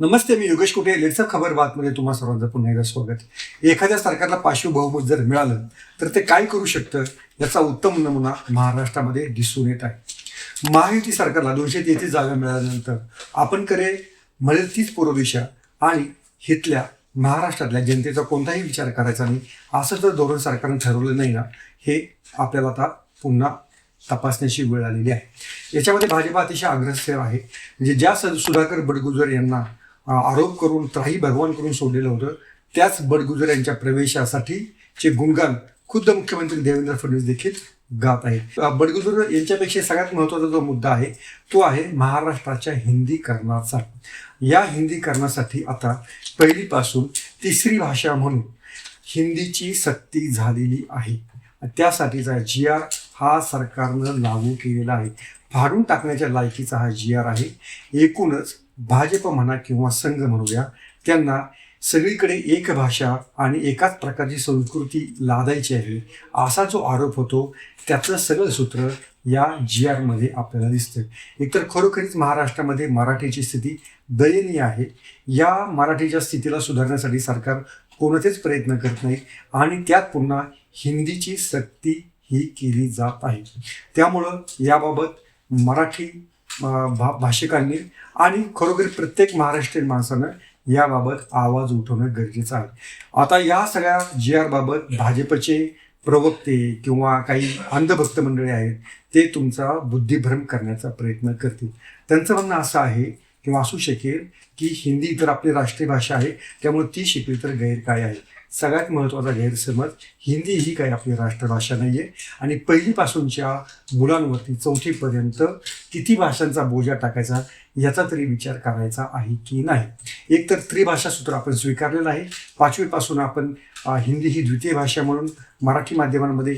नमस्ते मी योगेश कुटे लेट्सअप खबर बातमध्ये तुम्हा सर्वांचं पुन्हा एकदा स्वागत. एखाद्या सरकारला पाचवी बहुमत जर मिळालं तर ते काय करू शकतं? याचा उत्तम नमुना महाराष्ट्रामध्ये दिसून येत आहे. महायुती सरकारला दोनशे तेहतीस जागा मिळाल्यानंतर आपण करे म्हणजे तीच पूर्व दिशा आणि हितल्या महाराष्ट्रातल्या जनतेचा कोणताही विचार करायचा नाही असं जर धोरण सरकारनं ठरवलं नाही ना हे आपल्याला आता पुन्हा तपासण्याची वेळ आलेली आहे. याच्यामध्ये भाजपा अतिशय अग्रसर आहे. म्हणजे ज्या सुधाकर बडगुजर यांना आरोप करून त्राही भगवान करून सोडलेलं होतं. त्याच बडगुजर यांच्या प्रवेशासाठी चे गुणगान खुद्द मुख्यमंत्री देवेंद्र फडणवीस देखील गात आहेत. बडगुजर यांच्यापेक्षा सगळ्यात महत्त्वाचा जो मुद्दा आहे तो आहे महाराष्ट्राच्या हिंदीकरणाचा या हिंदीकरणासाठी आता पहिलीपासून तिसरी भाषा म्हणून हिंदीची सक्ती झालेली आहे. त्यासाठीचा जी आर हा सरकारनं लागू केलेला आहे. फाडून टाकण्याच्या लायकीचा हा जी आर आहे. एकूणच भाजप म्हणा किंवा संघ म्हणूया त्यांना सगळीकडे एक भाषा आणि एकाच प्रकारची संस्कृती लादायची आहे. असा जो आरोप होतो त्यातलं सगळं सूत्र या जी आरमध्ये आपल्याला दिसतं एकतर खरोखरीच महाराष्ट्रामध्ये मराठीची स्थिती दयनीय आहे. या मराठीच्या स्थितीला सुधारण्यासाठी सरकार कोणतेच प्रयत्न करत नाही आणि त्यात पुन्हा हिंदीची सक्ती ही केली जात आहे. त्यामुळं याबाबत मराठी भा भाषिकांनी आणि खरोखर प्रत्येक महाराष्ट्रीयन माणसानं याबाबत आवाज उठवणं गरजेचं आहे. आता या सगळ्या जी आरबाबत भाजपचे प्रवक्ते किंवा काही अंधभक्त मंडळी आहेत ते तुमचा बुद्धिभ्रम करण्याचा प्रयत्न करतील. त्यांचं म्हणणं असं आहे किंवा असू शकेल की हिंदी तर आपली राष्ट्रीय भाषा आहे त्यामुळे ती शिकली तर गैर काय आहे. सगळ्यात महत्त्वाचा गैरसमज हिंदी ही काही आपली राष्ट्रभाषा नाही आहे आणि पहिलीपासूनच्या मुलांवरती चौथीपर्यंत किती भाषांचा बोजा टाकायचा याचा तरी विचार करायचा आहे की नाही. एक तर त्रिभाषा सूत्र आपण स्वीकारलेलं आहे. पाचवीपासून आपण हिंदी ही द्वितीय भाषा म्हणून मराठी माध्यमांमध्ये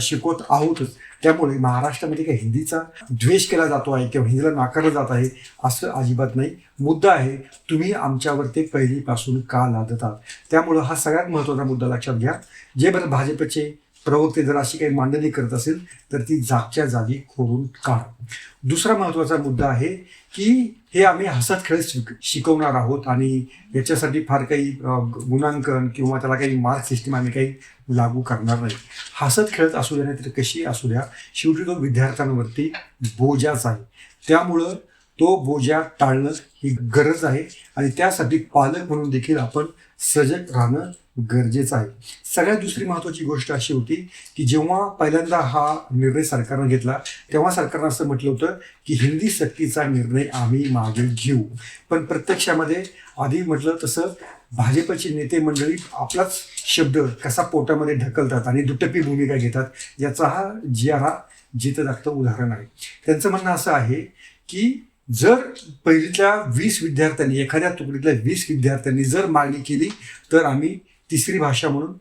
शिकवत आहोतच त्यामुळे महाराष्ट्रामध्ये काही हिंदीचा द्वेष केला जातो आहे किंवा हिंदीला नाकारलं जात आहे असं अजिबात नाही. मुद्दा आहे तुम्ही आमच्यावर ते पहिलीपासून का लादतात? त्यामुळं हा सगळ्यात महत्त्वाचा मुद्दा लक्षात घ्या. जे बरं भाजपचे प्रवक्ते जर अशी काही मांडणी करत असेल तर ती जागच्या जागी खोडून काढ. दुसरा महत्त्वाचा मुद्दा आहे की हे आम्ही हसत खेळत शिक शिकवणार आहोत आणि याच्यासाठी फार काही गुणांकन किंवा त्याला काही मार्क सिस्टीम आम्ही काही लागू करणार नाही. हसत खेळत असू द्या नाही तर कशी असू द्या शेवटी तो विद्यार्थ्यांवरती बोजाच आहे. त्यामुळं तो बोजा टाळणं ही गरज आहे आणि त्यासाठी पालक म्हणून देखील आपण सजग राहणं गरजेचं आहे. सगळ्यात दुसरी महत्त्वाची गोष्ट अशी होती की जेव्हा पहिल्यांदा हा निर्णय सरकारनं घेतला तेव्हा सरकारनं असं म्हटलं होतं की हिंदी सक्तीचा निर्णय आम्ही मागे घेऊ. पण प्रत्यक्षामध्ये आधी म्हटलं तसं भाजपचे नेते मंडळी आपलाच शब्द कसा पोटामध्ये ढकलतात आणि दुटप्पी भूमिका घेतात याचा हा जी आर हा जिथं उदाहरण आहे. त्यांचं म्हणणं असं आहे की जर पहिलीतल्या वीस विद्यार्थ्यांनी एखाद्या तुकडीतल्या वीस विद्यार्थ्यांनी जर मागणी केली तर आम्ही तिसरी भाषा म्हणून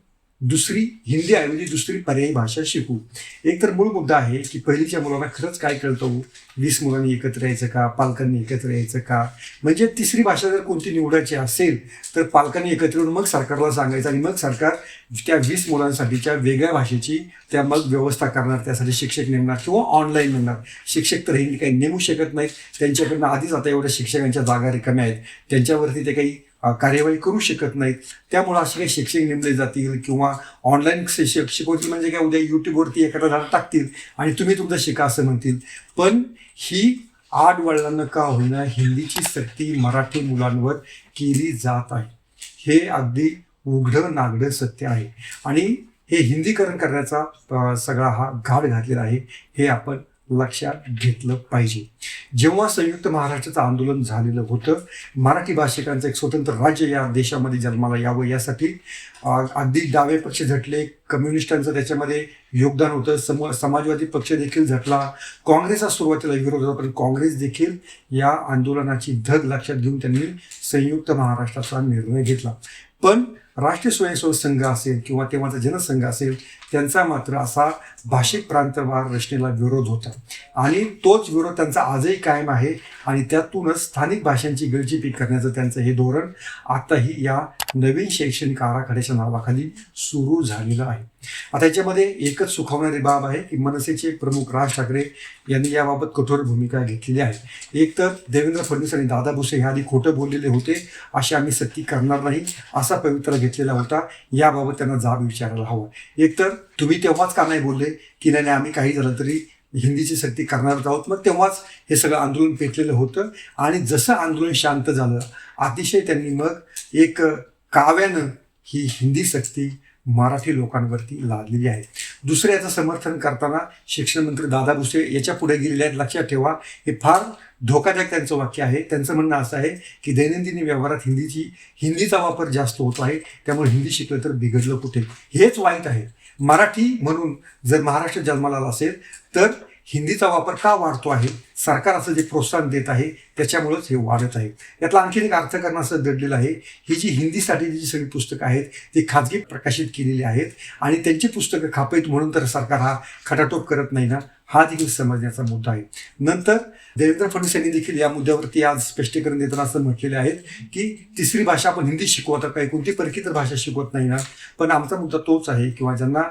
दुसरी हिंदी ऐवजी म्हणजे दुसरी पर्यायी भाषा शिकू. एक तर मूळ मुद्दा आहे की पहिलीच्या मुलांना खरंच काय कळतं हो? वीस मुलांनी एकत्र यायचं का? पालकांनी एकत्र यायचं का? म्हणजे तिसरी भाषा जर कोणती निवडायची असेल तर पालकांनी एकत्र येऊन मग सरकारला सांगायचं आणि मग सरकार त्या वीस मुलांसाठीच्या वेगळ्या भाषेची त्या मग व्यवस्था करणार त्यासाठी शिक्षक नेमणार किंवा ऑनलाईन नेमणार. शिक्षक तर हिंदी काही नेमू शकत नाहीत. त्यांच्याकडनं आधीच आता एवढ्या शिक्षकांच्या जागा रिकाम्या आहेत. त्यांच्यावरती ते काही कार्यवाही करू शकत नाहीत. त्यामुळं असे काही शिक्षक नेमले जातील किंवा ऑनलाईन शिक्षक शिकवतील म्हणजे काय उद्या यूट्यूबवरती एखादा धडा टाकतील आणि तुम्ही तुमचं शिका असं म्हणतील. पण ही आड वडिलांना का होईना हिंदीची सक्ती मराठी मुलांवर केली जात आहे. हे अगदी उघडं नागडं सत्य आहे. आणि हे हिंदीकरण करण्याचा सगळा हा घाट घातलेला आहे. हे आपण लक्षात घेतलं पाहिजे. जेव्हा संयुक्त महाराष्ट्राचं आंदोलन झालेलं होतं मराठी भाषिकांचं एक स्वतंत्र राज्य या देशामध्ये जन्माला यावं यासाठी अगदी डावे पक्ष झटले कम्युनिस्टांचं त्याच्यामध्ये योगदान होतं सम समाजवादी पक्ष देखील झटला काँग्रेसचा सुरुवातीला विरोध होता पण काँग्रेस देखील या आंदोलनाची धग लक्षात घेऊन त्यांनी संयुक्त महाराष्ट्राचा निर्णय घेतला. पण राष्ट्रीय स्वयंसेवक संघ असेल किंवा तेव्हाचा जनसंघ असेल त्यांचा मात्र असा भाषिक प्रांतवार रचनेला विरोध होता. आणि तोच विरोध त्यांचा आजही कायम आहे आणि त्यातूनच स्थानिक भाषांची गळचिपी करण्याचं त्यांचं हे धोरण आताही या नवीन शैक्षणिक आराखड्याच्या नावाखाली सुरू झालेलं आहे. आता याच्यामध्ये एकच सुखावणारी बाब आहे की मनसेचे प्रमुख राज ठाकरे यांनी याबाबत कठोर भूमिका घेतलेली आहे. एक तर देवेंद्र फडणवीस आणि दादा भुसे हे आधी खोटं बोललेले होते अशी आम्ही सक्ती करणार नाही असा पवित्रा घेतलेला होता याबाबत त्यांना जाब विचारायला हवा. एक तर तुम्ही तेव्हाच का नाही बोलले की नाही नाही, आम्ही काही झालं तरी हिंदीची सक्ती करणारच आहोत. मग तेव्हाच हे सगळं आंदोलन पेटलेलं होतं. आणि जसं आंदोलन शांत झालं अतिशय त्यांनी मग एक काव्यानं ही हिंदी सक्ती मराठी लोकांवरती लादलेली आहे. दुसऱ्या याचं समर्थन करताना शिक्षण मंत्री दादा भुसे याच्यापुढे गेलेले आहेत. लक्षात ठेवा हे फार धोकादायक त्यांचं वाक्य आहे. त्यांचं म्हणणं असं आहे की दैनंदिन व्यवहारात हिंदीची हिंदीचा वापर जास्त होतो आहे. त्यामुळे हिंदी शिकलं तर बिघडलं कुठे? हेच वाईट आहे. मराठी म्हणून जर महाराष्ट्र जन्माला आला असेल तर हिंदीचा वापर का वाढतो आहे? सरकार असं जे प्रोत्साहन देत आहे त्याच्यामुळेच हे वाढत आहे. यातला आणखीन एक अर्थकारण असं दडलेलं आहे ही जी हिंदीसाठी जी सगळी पुस्तकं आहेत ती खाजगी प्रकाशित केलेली आहेत आणि त्यांची पुस्तकं खापेत म्हणून तर सरकार हा खटाटोप करत नाही ना? हा देखील समजण्याचा मुद्दा आहे. नंतर देवेंद्र फडणवीस यांनी देखील या मुद्द्यावरती आज स्पष्टीकरण देताना असं म्हटलेले आहेत की तिसरी भाषा आपण हिंदी शिकवत काही कोणती परकी तर भाषा शिकवत नाही ना. पण आमचा मुद्दा तोच आहे किंवा ज्यांना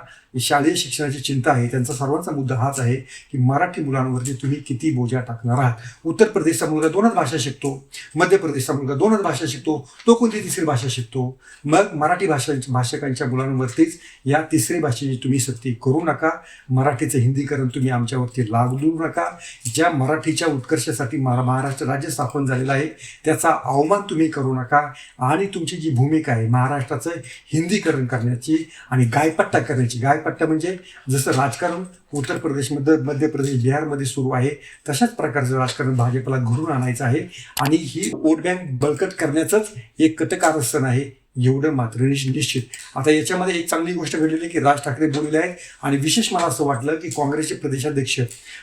शालेय शिक्षणाची चिंता आहे त्यांचा सर्वांचा मुद्दा हाच आहे की मराठी मुलांवरती तुम्ही किती बोजा टाकणार आहात. उत्तर प्रदेशचा मुलगा दोनच भाषा शिकतो मध्य प्रदेशचा मुलगा दोनच भाषा शिकतो तो कोणती तिसरी भाषा शिकतो? मग मराठी भाषा भाषकांच्या मुलांवरतीच या तिसरी भाषेची तुम्ही सक्ती करू नका. मराठीचं हिंदीकरण तुम्ही आमच्यावरती लागू नका. ज्या मराठीच्या उत्कर्षासाठी महा- महाराष्ट्र राज्य स्थापन झालेलं आहे. त्याचा अवमान तुम्ही करू नका आणि तुमची जी भूमिका आहे महाराष्ट्राचं हिंदीकरण करण्याची आणि गायपट्टा करण्याची. गायपट्टा म्हणजे जसं राजकारण उत्तर प्रदेशमध्ये मध्य प्रदेश बिहारमध्ये सुरू आहे तशाच प्रकारचं राजकारण भाजपला घडून आणायचं आहे. आणि ही वोट बँक बळकट करण्याचंच एक कटकारस्थान आहे. एवढं मात्र निश्चित. आता याच्यामध्ये एक चांगली गोष्ट घडलेली आहे की राज ठाकरे बोलले आहेत आणि विशेष मला असं वाटलं की काँग्रेसचे प्रदेशाध्यक्ष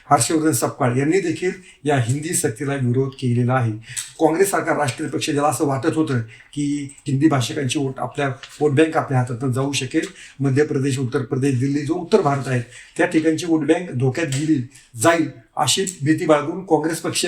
हर्षवर्धन सपकाळ यांनी देखील या हिंदी सक्तीला विरोध केलेला आहे. काँग्रेस सरकार राष्ट्रीय पक्ष ज्याला असं वाटत होतं की हिंदी भाषिकांची वोट आपल्या वोट बँक आपल्या हातातून जाऊ शकेल. मध्य प्रदेश उत्तर प्रदेश दिल्ली जो उत्तर भारत आहे त्या ठिकाणची वोट बँक धोक्यात गेली जाईल अशी भीती बाळगून काँग्रेस पक्ष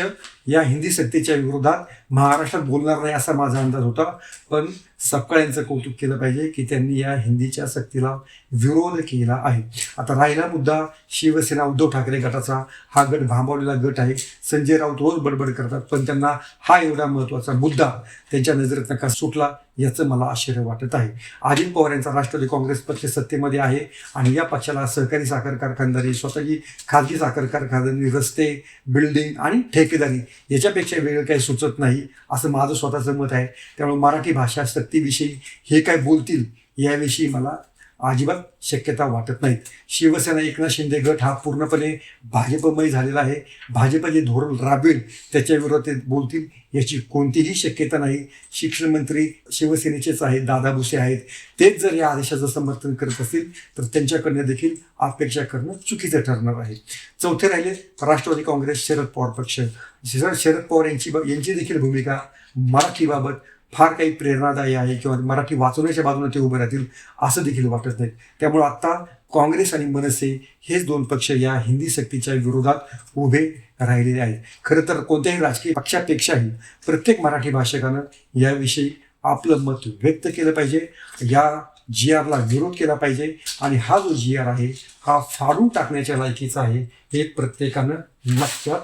या हिंदी सत्तेच्या विरोधात महाराष्ट्रात बोलणार नाही असा माझा अंदाज होता. पण सपकाळ यांचं कौतुक केलं पाहिजे की त्यांनी या हिंदीच्या सक्तीला विरोध केला आहे. आता राहिला मुद्दा शिवसेना उद्धव ठाकरे गटाचा. हा गट भांबवलेला गट आहे. संजय राऊत रोज बडबड करतात पण त्यांना हा एवढा महत्त्वाचा मुद्दा त्यांच्या नजरेत नका सुटला. याचं मला आश्चर्य वाटत आहे. अजित पवार यांचा राष्ट्रवादी काँग्रेस पक्ष सत्तेमध्ये आहे आणि या पक्षाला सहकारी साखर कारखानदारी स्वतःची खाजगी साखर कारखानदारी रस्ते बिल्डिंग आणि ठेकेदारी याच्यापेक्षा वेगळं काही सुचत नाही असं माझं स्वतःचं मत आहे. त्यामुळे मराठी भाषा सक्तीविषयी हे काय बोलतील याविषयी मला अजिबात शक्यता वाटत नाहीत. शिवसेना एकनाथ शिंदे गट हा पूर्णपणे भाजपमय झालेला आहे. भाजप जे धोरण राबवेल त्याच्याविरोधात ते बोलतील याची कोणतीही शक्यता नाही. शिक्षणमंत्री शिवसेनेचेच आहेत दादा भुसे आहेत. तेच जर या आदेशाचं समर्थन करत असतील तर त्यांच्याकडनं देखील अपेक्षा करणं चुकीचं ठरणार आहे. चौथे राहिले राष्ट्रवादी काँग्रेस शरद पवार पक्ष. शरद शरद पवार यांची यांची देखील भूमिका मराठीबाबत फार काही प्रेरणादायी आहे किंवा मराठी वाचवण्याच्या बाजूने ते उभे राहतील असं देखील वाटत नाही. त्यामुळे आता काँग्रेस आणि मनसे हेच दोन पक्ष या हिंदी सक्तीच्या विरोधात उभे राहिलेले आहेत. खरं तर कोणत्याही राजकीय पक्षापेक्षाही प्रत्येक मराठी भाषकानं याविषयी आपलं मत व्यक्त केलं पाहिजे. या जी आरला विरोध केला पाहिजे आणि हा जो जी आर आहे हा फाडून टाकण्याच्या लायकीचा आहे हे प्रत्येकानं लक्षात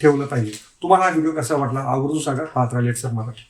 ठेवलं पाहिजे. तुम्हाला हा व्हिडिओ कसा वाटला? आवर्जून सांगा. पाहत राहिले सर मराठी.